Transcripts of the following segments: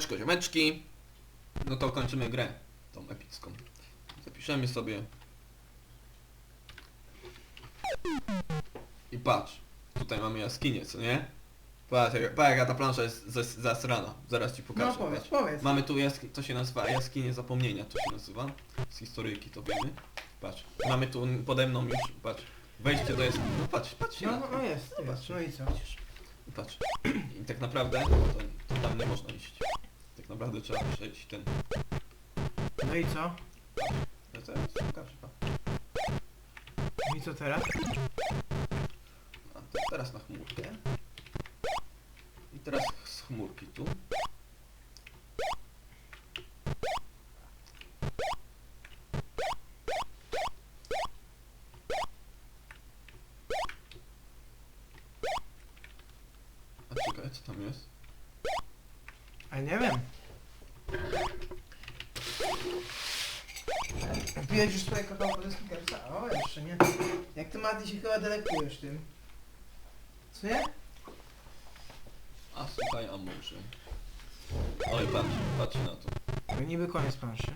Siemaneczko, ziomeczki. No to kończymy grę, tą epicką. Zapiszemy sobie. I patrz, tutaj mamy jaskinię, co nie? Patrz, jak- patrz jaka ta plansza jest zas- zasrana. Zaraz ci pokażę. No powiedz, patrz. powiedz. Mamy tu jaski to się nazywa jaskinie zapomnienia, to się nazywa. Z historyjki to wiemy. Patrz, mamy tu pode mną już, patrz, wejście do jaskini. No patrz, patrz No, no, no jest. No i co? Patrz. I tak naprawdę to, to tam nie można iść. Naprawdę trzeba przejść ten. No i co? No jest pokażę. I co teraz? A to teraz na chmurkę. I teraz z chmurki tu. A czekaj, co tam jest? A nie wiem. Swoje kakao ze snickersa? O, jeszcze nie. Jak ty Mati się chyba delektujesz tym. Co nie? A słuchaj, a może. Oj, patrz, patrz na to. No niby koniec planszy.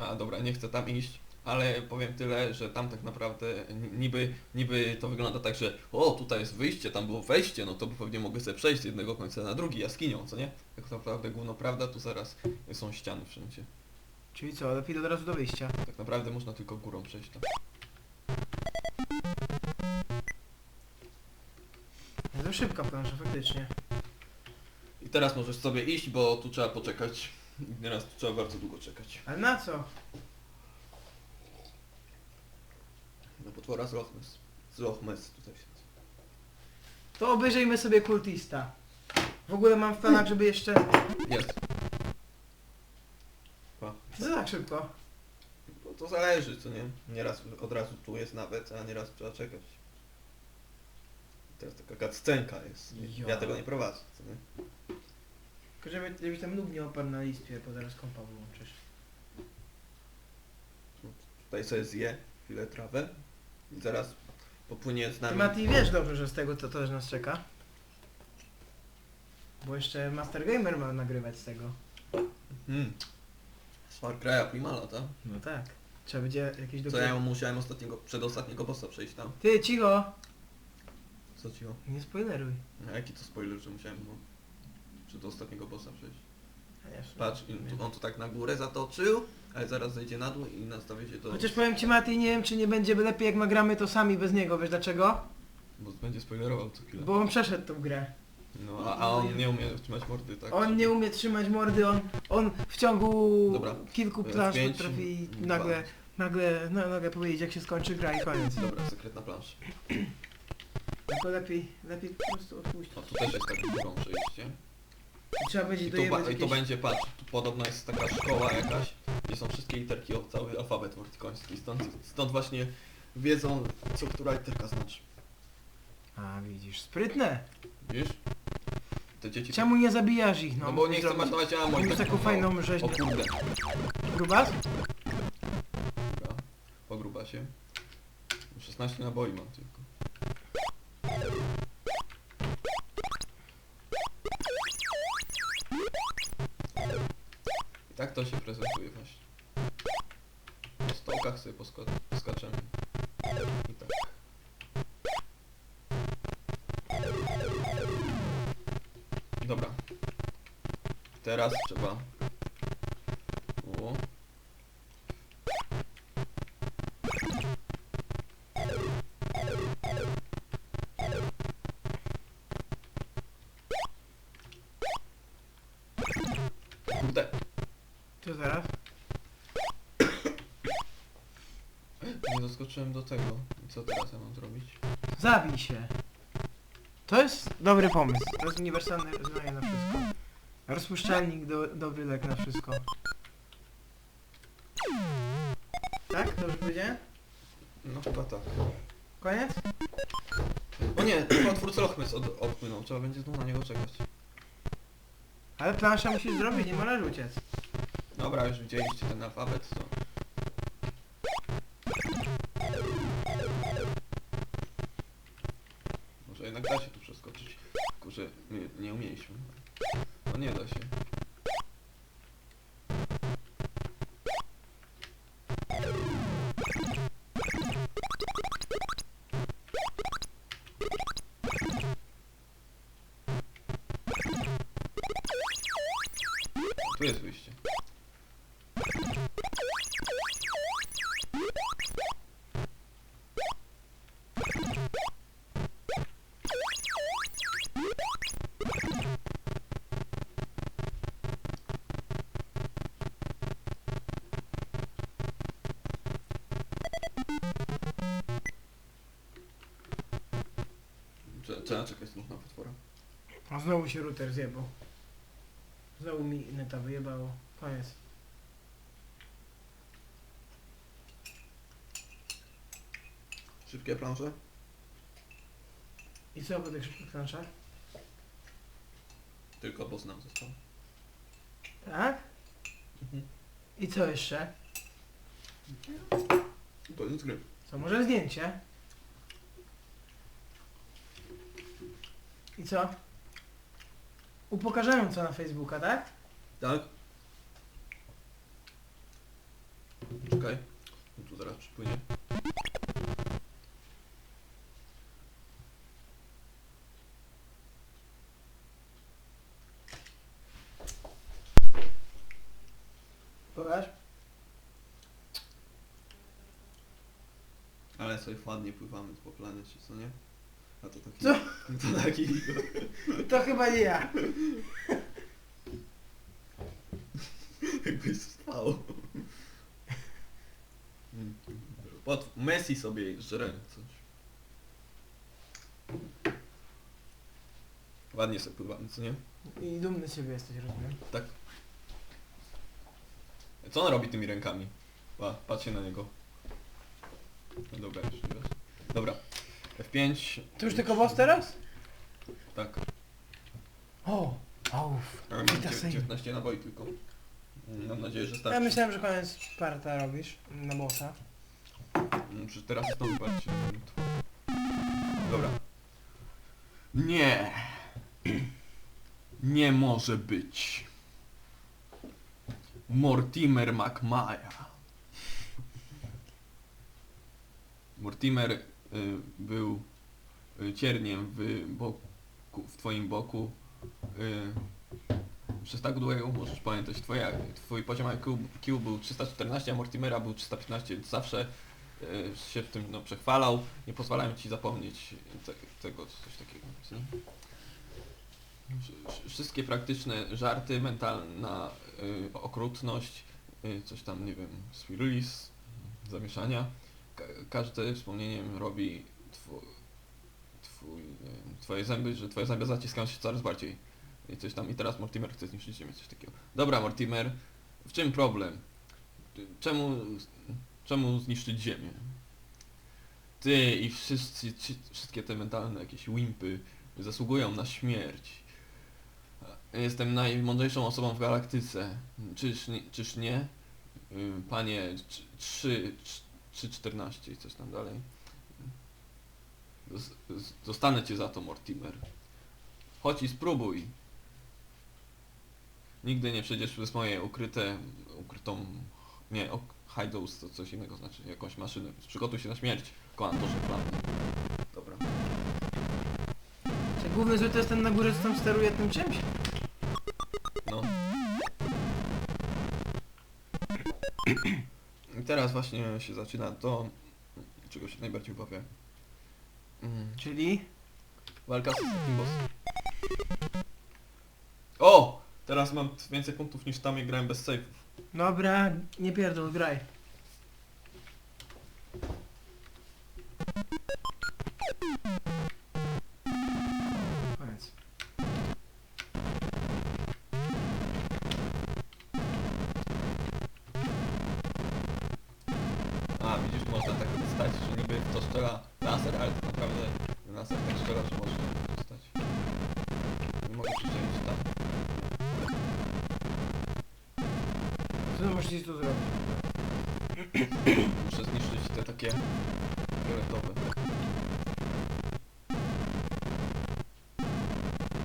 A dobra, nie chcę tam iść, ale powiem tyle, że tam tak naprawdę ni- niby, niby to wygląda tak, że o, tutaj jest wyjście, tam było wejście, no to by pewnie mogę sobie przejść z jednego końca na drugi jaskinią, co nie? Tak naprawdę główno prawda, tu zaraz są ściany wszędzie. Czyli co, lepiej od razu do wyjścia. Tak naprawdę można tylko górą przejść tam. No to szybka plansza, faktycznie. I teraz możesz sobie iść, bo tu trzeba poczekać. Nieraz tu trzeba bardzo długo czekać. Ale na co? Na potwora z Lochmes. Z Lochmes tutaj się nazywa. To obejrzyjmy sobie kultista. W ogóle mam w planach, żeby jeszcze... Jest. Co tak szybko? No to zależy, co nie? Nieraz od razu tu jest nawet, a nieraz trzeba czekać. Teraz taka cutscenka jest. Jo. Ja tego nie prowadzę, co nie? Tylko żeby, żebyś tam lub nie oparł na listwie, bo zaraz kompa wyłączysz. Tutaj sobie zje chwilę trawę i zaraz popłynie z Ty nami. Mati wiesz dobrze, że z tego to też nas czeka. Bo jeszcze Master Gamer ma nagrywać z tego. Hmm. Far Cry'a Primala, tak? No tak. Trzeba będzie jakieś Co ja musiałem ostatniego, przedostatniego bossa przejść tam. Ty, cicho! Co ci o? Nie spoileruj. A jaki to spoiler, że musiałem no, przedostatniego bossa przejść? Patrz, i tu, on tu tak na górę zatoczył, ale zaraz zejdzie na dół i nastawi się do... Chociaż powiem ci Mati, nie wiem czy nie będzie lepiej jak nagramy to sami bez niego, wiesz dlaczego? Bo będzie spoilerował co chwilę. Bo on przeszedł tą grę. No, a, a on nie umie trzymać mordy, tak? On nie umie trzymać mordy, on, on w ciągu Dobra. kilku plansz pięć, potrafi dwa. nagle, nagle, no, nagle powiedzieć jak się skończy gra i koniec. Dobra, sekretna plansza. No to lepiej, lepiej po prostu odpuścić. O, tu też jest taka górą przejście. Trzeba będzie I tu, dojebać i tu jakieś... będzie, patrz, tu podobno jest taka szkoła jakaś, gdzie są wszystkie literki, o, cały alfabet wortikoński. Stąd, stąd właśnie wiedzą, co która literka znaczy. A widzisz, sprytne. Wiesz? Te dzieci... Czemu nie zabijasz ich? No, No bo nie chcę zrobić- marnować ammo. i tak taką mało. fajną O rzeźbę. kurde. Grubas? Dobra, pogruba się. 16 naboi mam tylko. I tak to się prezentuje właśnie. Po stołkach sobie poskaczemy. Teraz trzeba... O. Kurde. Co teraz? Nie doskoczyłem do tego. I co teraz ja mam zrobić? Zabij się. To jest dobry pomysł. To jest uniwersalne rozwiązanie na wszystko. Rozpuszczalnik, do, dobry lek na wszystko. Tak? Dobrze powiedziałem? No chyba tak. Koniec? O nie, tylko twórca Lochmys od, odpłynął. Trzeba będzie tu na niego czekać. Ale plansza musisz zrobić, nie możesz uciec. Dobra, już widzieliście ten alfabet, to... Tu jest wyjście. Trzeba czekać na potwora. A znowu się router zjebał. Znowu mi neta wyjebało. Koniec. Szybkie plansze? I co po tych szybkich planszach? Tylko boss nam został. Tak? Mhm. I co jeszcze? Koniec gry. Co, może zdjęcie? I co? Upokarzająco na Facebooka, tak? Tak? Czekaj. No tu zaraz przypłynie. Pokaż. Ale sobie ładnie pływamy po planecie, co nie? A to taki... Co? To taki... To chyba nie ja. Jakbyś spał. Pod Messi sobie żre coś. Ładnie sobie pływamy, co nie? I dumny z siebie jesteś, rozumiem. Tak. Co on robi tymi rękami? Pa, patrzcie na niego. No dobra, nie wiesz. Dobra. F5. To już tylko boss teraz? Tak. O! Auf. Ale mam Wita dziew- Sejm. 19 naboi tylko. Mam nadzieję, że starczy. Ja myślałem, że koniec parta robisz na bossa. Mm, Przecież teraz to wybaczcie. Dobra. Nie. Nie może być. Mortimer McMaya. Mortimer był y, cierniem w, boku, w twoim boku. Y, przez tak długo możesz pamiętać. Twoja, twój poziom IQ IQ był 314, a Mortimera był 315, więc zawsze się w tym no, przechwalał, nie pozwalają ci zapomnieć te, tego, coś takiego. wsz- Wszystkie praktyczne żarty, mentalna y, okrutność, y, coś tam, nie wiem, swirlis, zamieszania, ka każde wspomnieniem robi twój, twój, twoje zęby, że twoje zęby zaciskają się coraz bardziej. I coś tam, i teraz Mortimer chce zniszczyć ziemię, coś takiego. Dobra, Mortimer, w czym problem? Czemu, czemu zniszczyć ziemię? Ty i wszyscy, ci, wszystkie te mentalne jakieś wimpy zasługują na śmierć. Jestem najmądrzejszą osobą w galaktyce. Czyż? Czyż nie? Panie 3, 3, 14 i coś tam dalej. Zostanę cię za to, Mortimer. Chodź i spróbuj. Nigdy nie przejdziesz przez moje ukryte, ukrytą, nie, ok, hideous to coś innego znaczy, jakąś maszynę. Przygotuj się na śmierć, komandorze planety. Dobra. Czy główny zły to jest ten na górze, co tam steruje tym czymś? No. I teraz właśnie się zaczyna to, czego się najbardziej obawiam. Mm, Czyli? Walka z tym bossem. O! Teraz mam więcej punktów niż tam jak grałem bez save'ów. Dobra, nie pierdol, graj. Co możesz tu zrobić? Muszę zniszczyć te takie fioletowe.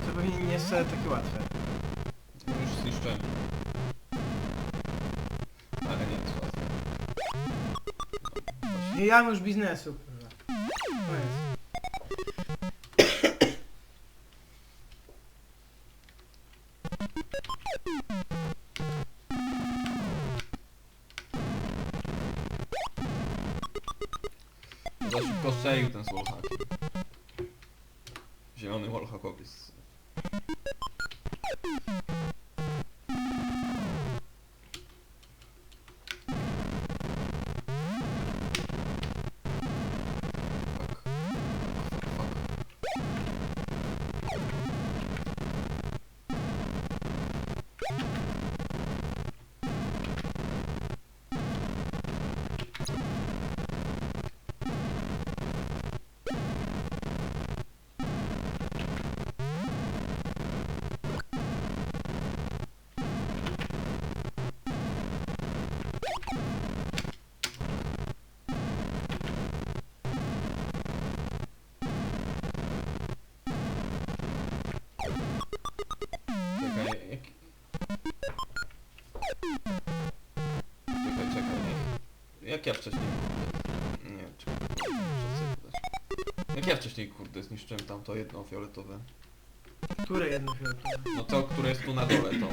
To pewnie nie jest wcale takie łatwe. No już zniszczyłem. Ale nie, łatwe. Nie ja mam już biznesu. Jak ja wcześniej... Nie, czekaj, muszę sobie podać. Jak ja wcześniej, kurde, zniszczyłem tam to jedno fioletowe. Które jedno fioletowe? No to, które jest tu na dole, to...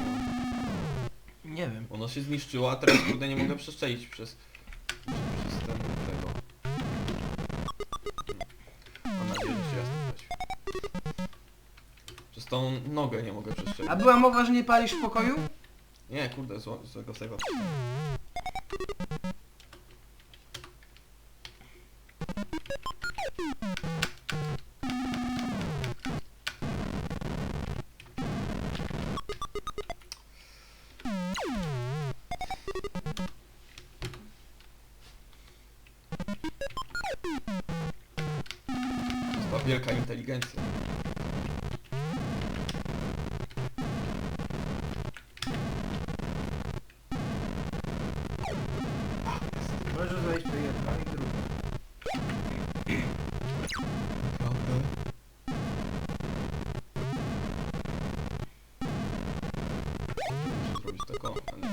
Nie wiem. Ono się zniszczyło, a teraz, kurde, nie mogę przeszczelić przez... przez ten tego. Mam nadzieję, że się jasno widać. Przez tą nogę nie mogę przeszczelić. A była mowa, że nie palisz w pokoju? Nie, kurde, zło, złego save'a. Możesz wejść to jedno i drugie. Naprawdę? Muszę zrobić taką, a nie.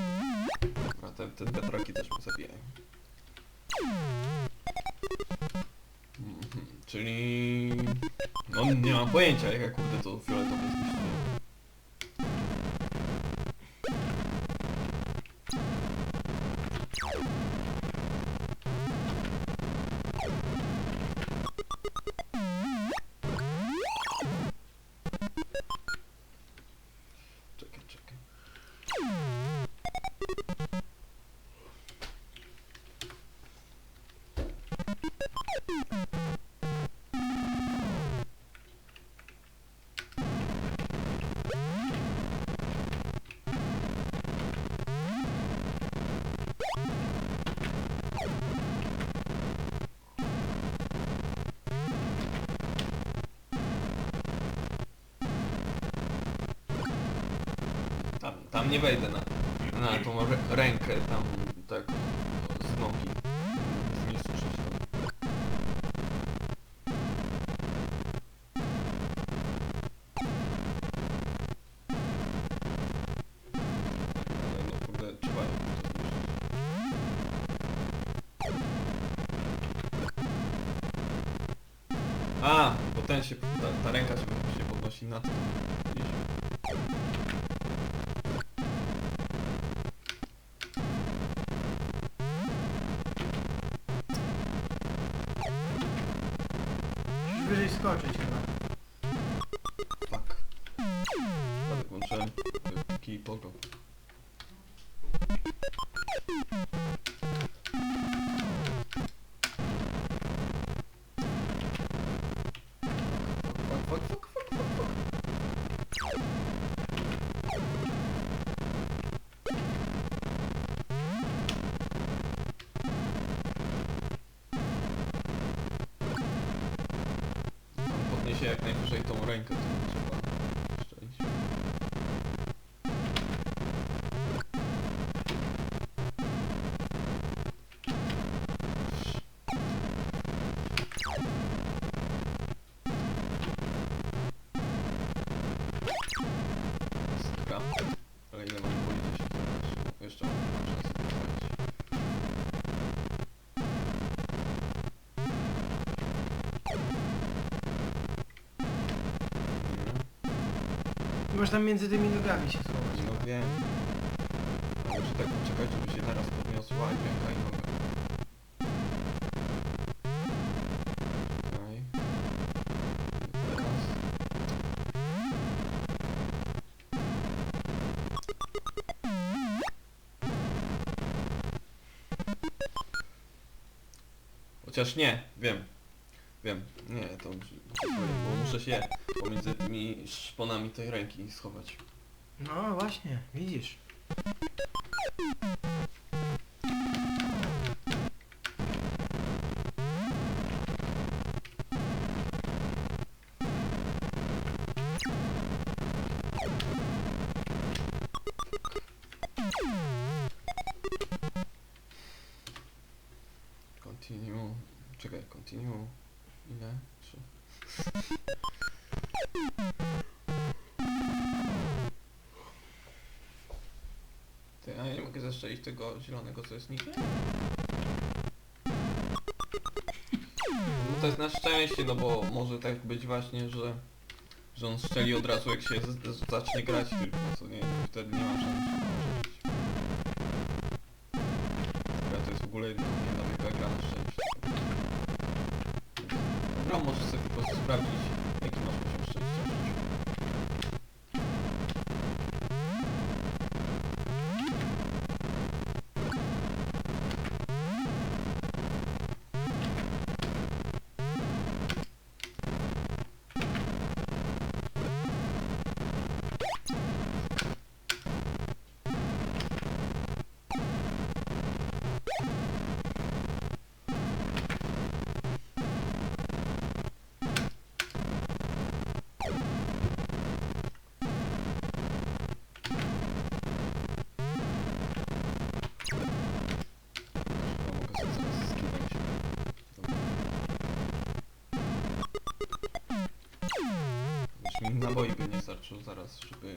Dobra, te, te wiatraki też mnie zabijają. Pojęcia jak ja kurde to fioletowe zniszczyłem. Tam, nie wejdę na, na tą rę- rękę tam tak z nogi. No kurde, trzeba ją to zniszczyć. A, bo ten się, ta, ta ręka się, się podnosi nad to. Musisz podniesie jak najwyżej tą rękę, tam między tymi nogami się schować. No wiem. Muszę tak poczekać, żeby się naraz podniosła i ręka i noga. Czekaj. Teraz. Chociaż nie, wiem. Wiem, nie, to muszę, bo muszę się pomiędzy tymi szponami tej ręki schować. No właśnie, widzisz. Continue. Czekaj, continue. Ile? Trzy. Ty, a ja nie mogę zastrzelić tego zielonego, co jest niżej? No to jest na szczęście, no bo może tak być właśnie, że, że on strzeli od razu jak się zacznie grać tylko, co nie, wtedy nie ma żadnych naboi by nie starczył zaraz, żeby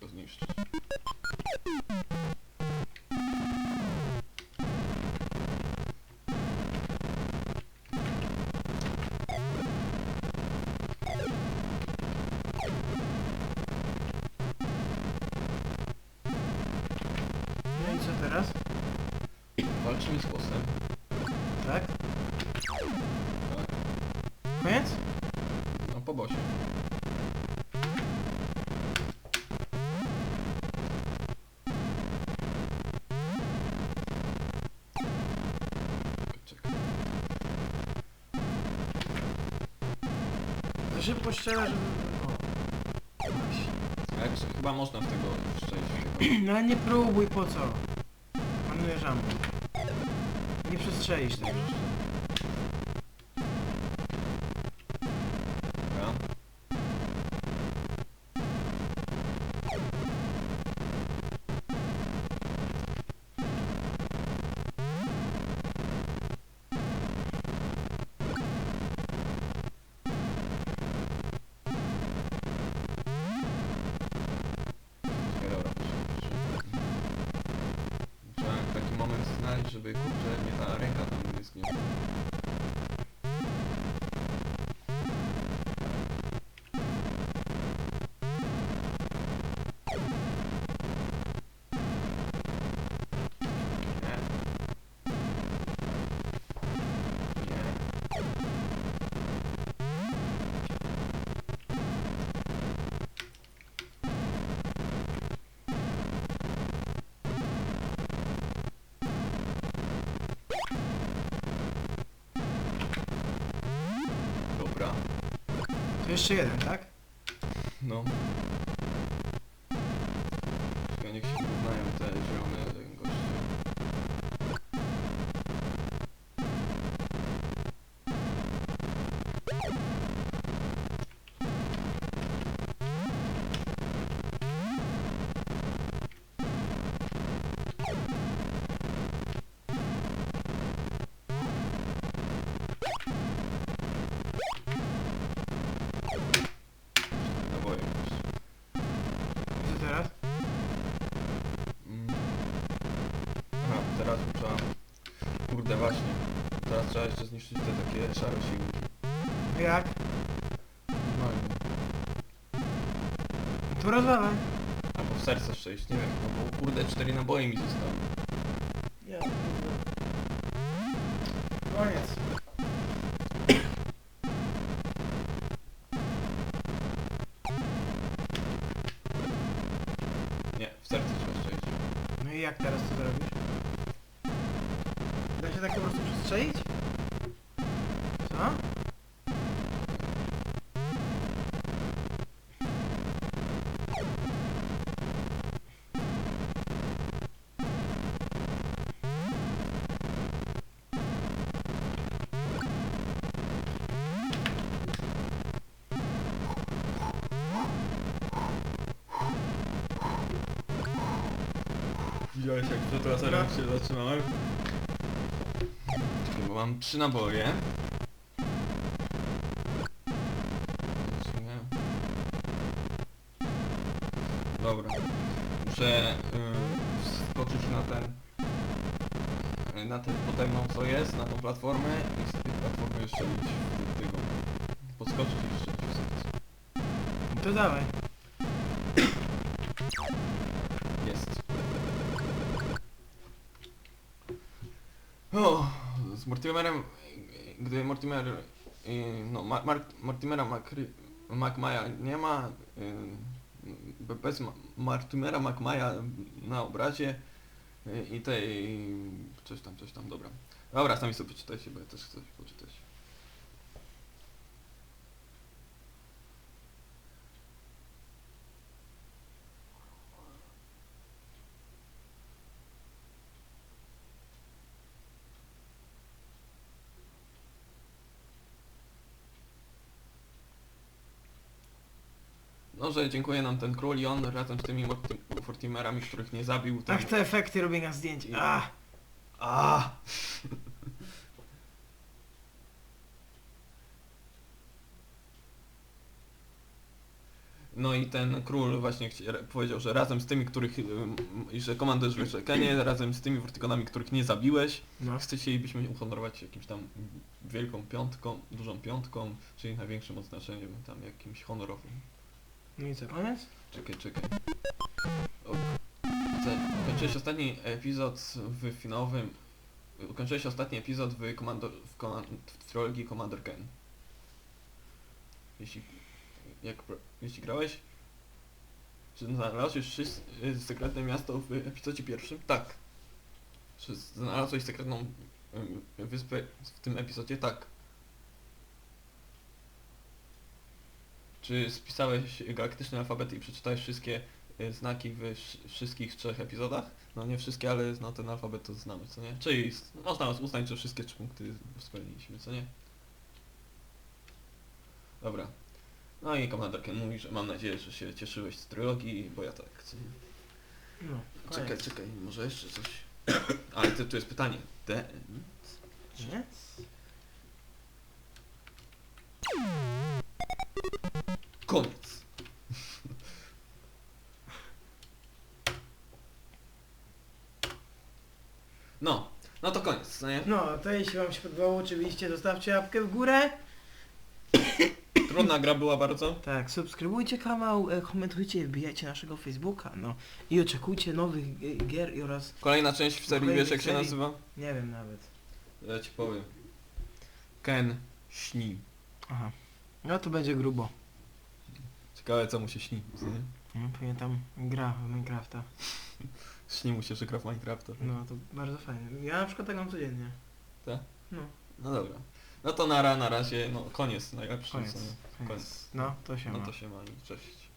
go zniszczyć. No i co teraz? Walczymy z bossem. Tak? Tak. Koniec? No po bosie. Szybko strzela, żeby... Jak, chyba można w tego chyba. No ale nie próbuj, po co? Panujesz ammo. Nie przestrzelisz tego. Jeszcze jeden, tak? Jeszcze zniszczyć te takie szare siłki. No Jak? Normalnie. To rozwalaj. Albo w serce szczęść, nie wiem. No bo kurde, cztery naboje mi zostały. Widziałeś jak to teraz No. się zatrzymałem? Bo mam trzy naboje. Dobra. Muszę y, wskoczyć na ten... na tę potęgną co jest, na tą platformę i z tej platformy jeszcze iść w tego. Podskoczyć jeszcze w serce. No to dawaj. Jest. O, z Mortimerem, gdy Mortimer, y, no, Ma- Mar- Mortimera Macri, nie ma, y, bez Mortimera McMaya na obrazie y, i tej, coś tam, coś tam, dobra. Dobra, sami sobie przeczytajcie, bo ja też chcę poczytać. No, że dziękuję nam ten król i on razem z tymi Morti- Mortimerami, których nie zabił. tam- Ach, te efekty robienia zdjęć. I- A, A! No i ten król właśnie chci- powiedział, że razem z tymi, których, ym, i że komandujesz wyrzekenie, razem z tymi Vortigonami, których nie zabiłeś, no. chcielibyśmy uhonorować jakimś tam wielką piątką, dużą piątką, czyli największym odznaczeniem tam jakimś honorowym. I co, koniec? Czekaj, czekaj. Ukończyłeś ostatni epizod w finałowym... Ukończyłeś ostatni epizod w, komando, w, w trilogii Commander Ken. Jeśli... Jak... Jeśli grałeś? Czy znalazłeś y, sekretne miasto w epizodzie pierwszym? Tak. Czy znalazłeś sekretną ym, wyspę w tym epizodzie? Tak. Czy spisałeś galaktyczny alfabet i przeczytałeś wszystkie y, znaki w sz- wszystkich trzech epizodach? No nie wszystkie, ale no ten alfabet to znamy, co nie? Czyli s- można uznać, że wszystkie trzy punkty spełniliśmy, co nie? Dobra. No i Commander Ken mówi, że mam nadzieję, że się cieszyłeś z trylogii, bo ja tak, co nie? No, Czekaj, koniec. czekaj, może jeszcze coś. Ale to, tu jest pytanie. Ten? Koniec? Koniec. No, no to koniec, nie? No, to jeśli wam się podobało, oczywiście zostawcie łapkę w górę. Trudna gra była bardzo. Tak, subskrybujcie kanał, e, komentujcie, wbijajcie naszego Facebooka, no. I oczekujcie nowych e, gier i oraz, Kolejna część w serii, Kolejnej wiesz jak się serii. nazywa? nie wiem nawet. Ja ci powiem. Ken śni. Aha. No to będzie grubo. Ciekawe co mu się śni. nie? No, pamiętam, gra w Minecrafta. Śni mu się, że gra w Minecrafta. No, to bardzo fajne. Ja na przykład tak mam codziennie. Tak? No, No dobra. No to nara, na razie, no koniec, najlepszy. koniec. co nie? koniec. No, to się No ma. to się ma, cześć.